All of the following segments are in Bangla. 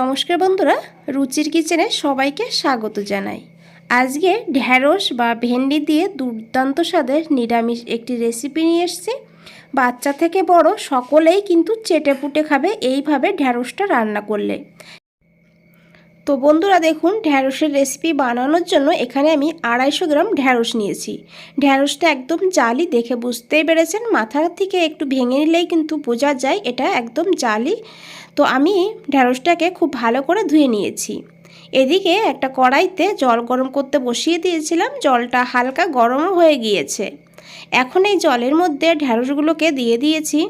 নমস্কার বন্ধুরা, রুচির কিচেনে সবাইকে স্বাগত জানাই। আজকে ঢ্যাঁড়স বা ভেন্ডি দিয়ে দুর্দান্ত স্বাদের নিরামিষ একটি রেসিপি নিয়ে এসছি। বাচ্চা থেকে বড় সকলেই কিন্তু চেটে পুটে খাবে এইভাবে ঢ্যাঁড়সটা রান্না করলে। তো বন্ধুরা দেখুন, ঢ্যাঁড়সের রেসিপি বানানোর জন্য এখানে আমি আড়াইশো গ্রাম ঢ্যাঁড়স নিয়েছি। ঢ্যাঁড়সটা একদম জালি, দেখে বুঝতেই পেরেছেন। মাথার থেকে একটু ভেঙে নিলেই কিন্তু বোঝা যায় এটা একদম জালি। তো আমি ঢ্যাঁড়সটাকে খুব ভালো করে ধুয়ে নিয়েছি। এদিকে একটা কড়াইতে জল গরম করতে বসিয়ে দিয়েছিলাম। জলটা হালকা গরমও হয়ে গিয়েছে। এখন এই জলের মধ্যে ঢ্যাঁড়সগুলোকে দিয়ে দিয়েছি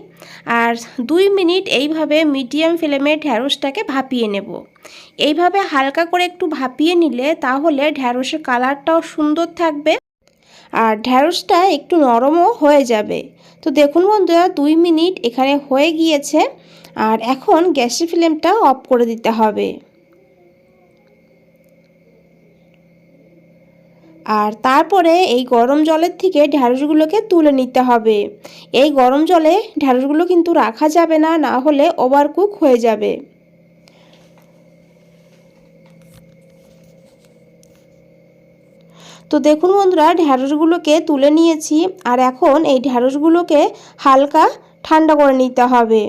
আর দুই মিনিট এইভাবে মিডিয়াম ফ্লেমে ঢ্যাঁড়সটাকে ভাপিয়ে নেব। এইভাবে হালকা করে একটু ভাপিয়ে নিলে তাহলে ঢ্যাঁড়সের কালারটাও সুন্দর থাকবে আর ঢ্যাঁড়সটা একটু নরমও হয়ে যাবে। তো দেখুন বন্ধুরা, দুই মিনিট এখানে হয়ে গিয়েছে আর এখন গ্যাসের ফ্লেমটা অফ করে দিতে হবে। আর তারপরে এই গরম জলের থেকে ঢ্যাঁড়সগুলোকে তুলে নিতে হবে। এই গরম জলে ঢ্যাঁড়সগুলো কিন্তু রাখা যাবে না না হলে ওভারকুক হয়ে যাবে। তো দেখুন বন্ধুরা, ঢ্যাঁড়সগুলোকে তুলে নিয়েছি আর এখন এই ঢ্যাঁড়সগুলোকে হালকা ঠান্ডা করে নিতে হবে।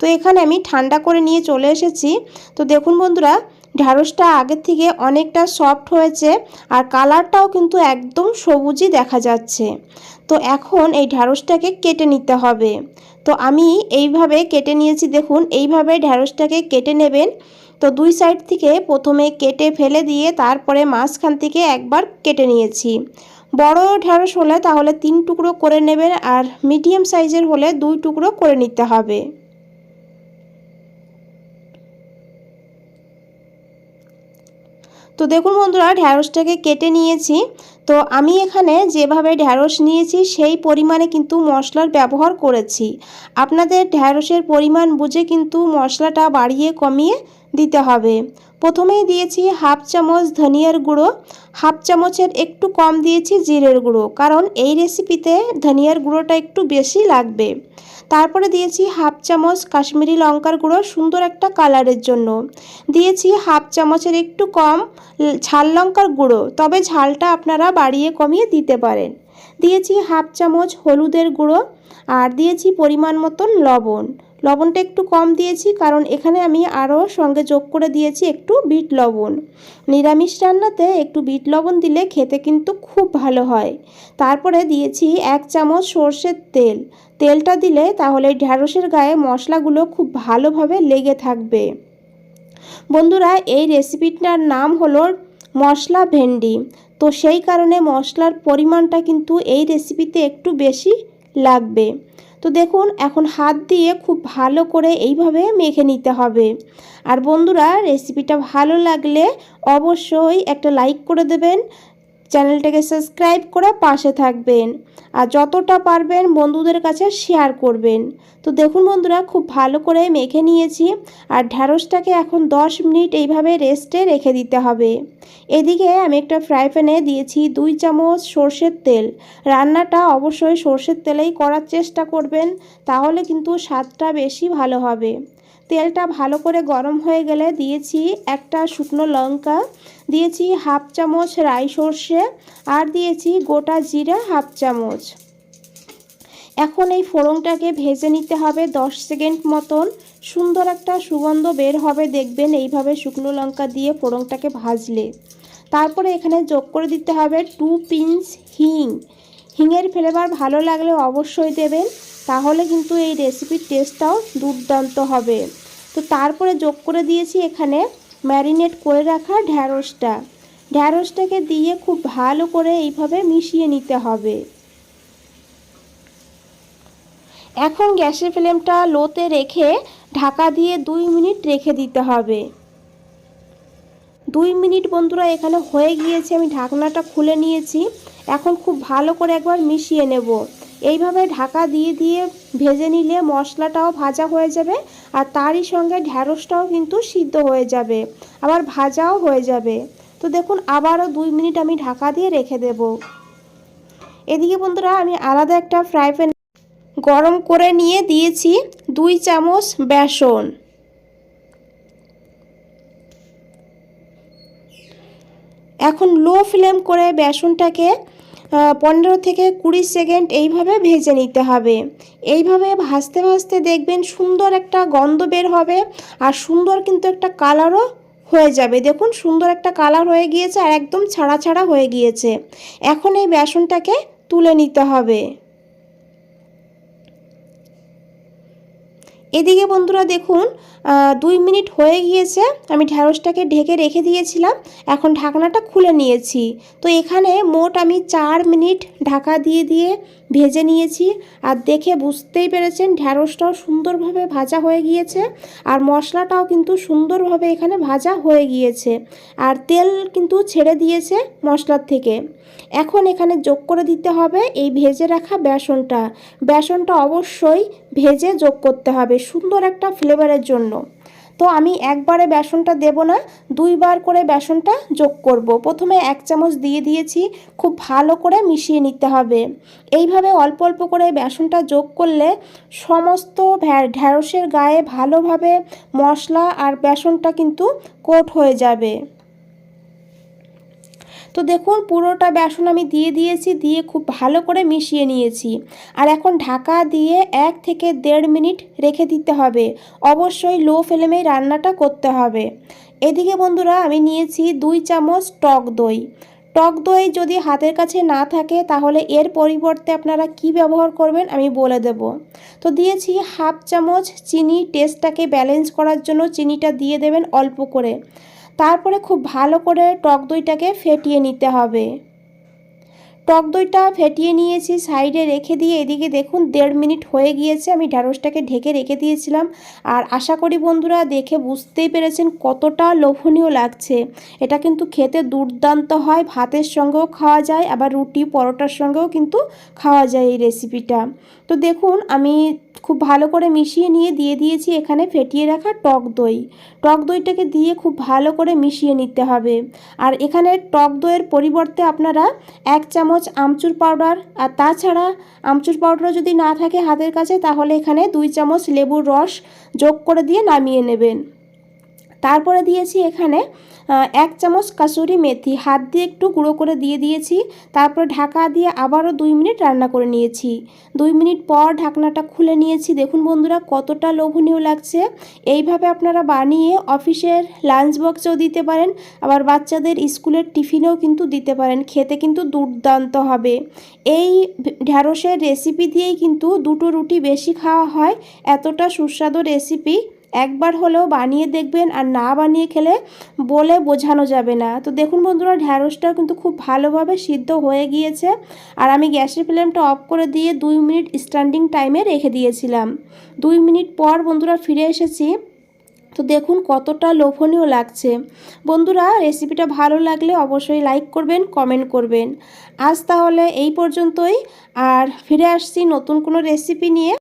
তো এখানে আমি ঠান্ডা করে নিয়ে চলে এসেছি। তো দেখুন বন্ধুরা ঢ্যাঁড়সটা আগের থেকে অনেকটা সফট হয়েছে আর কালারটাও কিন্তু একদম সবুজই দেখা যাচ্ছে। তো এখন এই ঢ্যাঁড়সটাকে কেটে নিতে হবে। তো আমি এইভাবে কেটে নিয়েছি, দেখুন, এইভাবে ঢ্যাঁড়সটাকে কেটে নেবেন। তো দুই সাইড থেকে প্রথমে কেটে ফেলে দিয়ে তারপরে মাঝখান থেকে একবার কেটে নিয়েছি। বড় ঢ্যাঁড়স হলে তাহলে তিন টুকরো করে নেবেন আর মিডিয়াম সাইজের হলে দুই টুকরো করে নিতে হবে। তো দেখুন বন্ধুরা, ঢ্যাঁড়সটাকে কেটে নিয়েছি। তো আমি এখানে যেভাবে ঢ্যাঁড়স নিয়েছি, সেই পরিমাণে কিন্তু মশলার ব্যবহার করেছি। আপনাদের ঢ্যাঁড়সের পরিমাণ বুঝে কিন্তু মশলাটা বাড়িয়ে কমিয়ে দিতে হবে। প্রথমেই দিয়েছি হাফ চামচ ধনিয়ার গুঁড়ো, হাফ চামচের একটু কম দিয়েছি জিরের গুঁড়ো, কারণ এই রেসিপিতে ধনিয়ার গুঁড়োটা একটু বেশি লাগবে। তারপরে দিয়েছি হাফ চামচ কাশ্মীরি লঙ্কার গুঁড়ো, সুন্দর একটা কালারের জন্য। দিয়েছি হাফ চামচের একটু কম ঝাল লঙ্কার গুঁড়ো, তবে ঝালটা আপনারা বাড়িয়ে কমিয়ে দিতে পারেন। দিয়েছি হাফ চামচ হলুদের গুঁড়ো, আর দিয়েছি পরিমাণ মতন লবণ। লবণটা একটু কম দিয়েছি, কারণ এখানে আমি আরও সঙ্গে যোগ করে দিয়েছি একটু বিট লবণ। নিরামিষ রান্নাতে একটু বিট লবণ দিলে খেতে কিন্তু খুব ভালো হয়। তারপরে দিয়েছি এক চামচ সর্ষের তেল। তেলটা দিলে তাহলে ঢ্যাঁড়সের গায়ে মশলাগুলো খুব ভালোভাবে লেগে থাকবে। বন্ধুরা, এই রেসিপিটার নাম হলো মশলা ভেন্ডি। তো সেই কারণে মশলার পরিমাণটা কিন্তু এই রেসিপিতে একটু বেশি লাগবে। তো দেখুন, এখন হাত দিয়ে খুব ভালো করে এইভাবে মেখে নিতে হবে। আর বন্ধুরা রেসিপিটা ভালো লাগলে অবশ্যই একটা লাইক করে দেবেন। চ্যানেলটাকে সাবস্ক্রাইব করে পাশে থাকবেন। আর যতটা পারবেন বন্ধুদের কাছে শেয়ার করবেন। তো দেখুন বন্ধুরা, খুব ভালো করে মেখে নিয়েছি। আর ঢ্যাঁড়সটাকে এখন 10 মিনিট এইভাবে রেস্টে রেখে দিতে হবে। এদিকে আমি একটা ফ্রাই প্যানে দিয়েছি দুই চামচ সর্ষের তেল। রান্নাটা অবশ্যই সর্ষের তেলেই করার চেষ্টা করবেন, তাহলে কিন্তু স্বাদটা বেশি ভালো হবে। তেলটা ভালো করে গরম হয়ে গেলে দিয়েছি একটা শুকনো লঙ্কা, দিয়েছি হাফ চামচ রাই সর্ষে আর দিয়েছি গোটা জিরা হাফ চামচ। এখন এই ফোড়নটাকে ভেজে নিতে হবে দশ সেকেন্ড মতন। সুন্দর একটা সুগন্ধ বের হবে দেখবেন এইভাবে শুকনো লঙ্কা দিয়ে ফোড়নটাকে ভাজলে। তারপরে এখানে যোগ করে দিতে হবে টু পিঞ্চ হিং। হিঙের ফ্লেভার ভালো লাগলে অবশ্যই দেবেন, তাহলে কিন্তু এই রেসিপির টেস্টটাও দুর্দান্ত হবে। তো তারপরে যোগ করে দিয়েছি এখানে ম্যারিনেট করে রাখা ঢ্যাঁড়সটা। ঢ্যাঁড়সটাকে দিয়ে খুব ভালো করে এইভাবে মিশিয়ে নিতে হবে। এখন গ্যাসের ফ্লেমটা লোতে রেখে ঢাকা দিয়ে দুই মিনিট রেখে দিতে হবে। দুই মিনিট বন্ধুরা, এখানে হয়ে গিয়েছে, আমি ঢাকনাটা খুলে নিয়েছি। এখন খুব ভালো করে একবার মিশিয়ে নেব। এইভাবে ঢাকা দিয়ে দিয়ে ভেজে নিলে মশলাটাও ভাজা হয়ে যাবে, আর তারই সঙ্গে ঢ্যাঁড়সটাও কিন্তু সিদ্ধ হয়ে যাবে, আবার ভাজাও হয়ে যাবে। তো দেখুন, আবারও দুই মিনিট আমি ঢাকা দিয়ে রেখে দেব। এদিকে বন্ধুরা, আমি আলাদা একটা ফ্রাই প্যান গরম করে নিয়ে দিয়েছি দুই চামচ বেসন। এখন লো ফ্লেম করে বেসনটাকে পনেরো থেকে কুড়ি সেকেন্ড এইভাবে ভেজে নিতে হবে। এইভাবে ভাজতে ভাজতে দেখবেন সুন্দর একটা গন্ধ বের হবে আর সুন্দর কিন্তু একটা কালারও হয়ে যাবে। দেখুন সুন্দর একটা কালার হয়ে গিয়েছে আর একদম ছাড়া ছাড়া হয়ে গিয়েছে। এখন এই বেসনটাকে তুলে নিতে হবে। এদিকে বন্ধুরা দেখুন দুই মিনিট হয়ে গিয়েছে, আমি ঢ্যাঁড়সটাকে ঢেকে রেখে দিয়েছিলাম, এখন ঢাকনাটা খুলে নিয়েছি। তো এখানে মোট আমি চার মিনিট ঢাকা দিয়ে দিয়ে ভেজে নিয়েছি আর দেখে বুঝতেই পেরেছেন ঢ্যাঁড়সটাও সুন্দরভাবে ভাজা হয়ে গিয়েছে আর মশলাটাও কিন্তু সুন্দরভাবে এখানে ভাজা হয়ে গিয়েছে আর তেল কিন্তু ছেড়ে দিয়েছে মশলার থেকে। এখন এখানে যোগ করে দিতে হবে এই ভেজে রাখা বেসনটা। বেসনটা অবশ্যই ভেজে যোগ করতে হবে সুন্দর একটা ফ্লেভারের জন্য। তো আমি একবারে বেসনটা দেব না, দুইবার করে বেসনটা যোগ করব। প্রথমে এক চামচ দিয়ে দিয়েছি, খুব ভালো করে মিশিয়ে নিতে হবে এইভাবে অল্প অল্প করে বেসনটা যোগ করলে সমস্ত ঢ্যাঁড়সের গায়ে ভালোভাবে মশলা আর বেসনটা কিন্তু কোট হয়ে যাবে তো দেখুন, পুরোটা বেসন আমি দিয়ে দিয়েছি, দিয়ে খুব ভালো করে মিশিয়ে নিয়েছি। আর এখন ঢাকা দিয়ে এক থেকে দেড় মিনিট রেখে দিতে হবে। অবশ্যই লো ফ্লেমেই রান্নাটা করতে হবে। এদিকে বন্ধুরা, আমি নিয়েছি দুই চামচ টক দই। টক দই যদি হাতের কাছে না থাকে, তাহলে এর পরিবর্তে আপনারা কি ব্যবহার করবেন আমি বলে দেব। তো দিয়েছি হাফ চামচ চিনি, টেস্টটাকে ব্যালেন্স করার জন্য চিনিটা দিয়ে দেবেন অল্প করে। তারপরে খুব ভালো করে টক দইটাকে ফেটিয়ে নিতে হবে। টক দইটা ফেটিয়ে নিয়েছি, সাইডে রেখে দিয়ে এদিকে দেখুন দেড় মিনিট হয়ে গিয়েছে, আমি ঢ্যাঁড়সটাকে ঢেকে রেখে দিয়েছিলাম। আর আশা করি বন্ধুরা দেখে বুঝতেই পেরেছেন কতটা লোভনীয় লাগছে। এটা কিন্তু খেতে দুর্দান্ত হয়, ভাতের সঙ্গেও খাওয়া যায়, আবার রুটি, পরোটার সঙ্গেও কিন্তু খাওয়া যায় এই রেসিপিটা তো দেখুন, আমি খুব ভালো করে মিশিয়ে নিয়ে দিয়ে দিয়েছি এখানে ফেটিয়ে রাখা টক দই। টক দইটাকে দিয়ে খুব ভালো করে মিশিয়ে নিতে হবে। আর এখানে টক দইয়ের পরিবর্তে আপনারা এক চামচ আমচুর পাউডার আর তাছাড়া আমচুর পাউডার যদি না থাকে হাতের কাছে তাহলে এখানে দুই চামচ লেবুর রস যোগ করে দিয়ে নামিয়ে নেবেন। তারপরে দিয়েছি এখানে এক চামচ কাসুরি মেথি। হাত দিয়ে একটু গুঁড়ো করে দিয়ে দিয়েছি। তারপর ঢাকা দিয়ে আবারও দুই মিনিট রান্না করে নিয়েছি। দুই মিনিট পর ঢাকনাটা খুলে নিয়েছি। দেখুন বন্ধুরা, কতটা লোভনীয় লাগছে। এইভাবে আপনারা বানিয়ে অফিসের লাঞ্চ বক্সেও দিতে পারেন, আবার বাচ্চাদের স্কুলের টিফিনেও কিন্তু দিতে পারেন। খেতে কিন্তু দুর্দান্ত হবে। এই ঢ্যাঁড়সের রেসিপি দিয়েই কিন্তু দুটো রুটি বেশি খাওয়া হয়। এতটা সুস্বাদু রেসিপি। একবার হলেও বানিয়ে দেখবেন আর না বানিয়ে খেলে বলে বোঝানো যাবে না। তো দেখুন বন্ধুরা ঢ্যাঁড়সটাও কিন্তু খুব ভালোভাবে সিদ্ধ হয়ে গিয়েছে। আর আমি গ্যাসের ফ্লেমটা অফ করে দিয়ে দুই মিনিট স্ট্যান্ডিং টাইমে রেখে দিয়েছিলাম। দুই মিনিট পর বন্ধুরা ফিরে এসেছি। তো দেখুন কতটা লোভনীয় লাগছে। বন্ধুরা, রেসিপিটা ভালো লাগলে অবশ্যই লাইক করবেন, কমেন্ট করবেন। আজ তাহলে এই পর্যন্তই। আর ফিরে আসছি নতুন কোনো রেসিপি নিয়ে।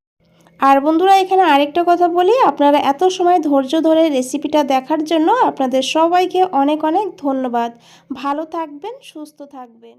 আর বন্ধুরা, এখানে আরেকটা কথা বলি। আপনারা এত সময় ধৈর্য ধরে রেসিপিটা দেখার জন্য আপনাদের সবাইকে অনেক অনেক ধন্যবাদ। ভালো থাকবেন, সুস্থ থাকবেন।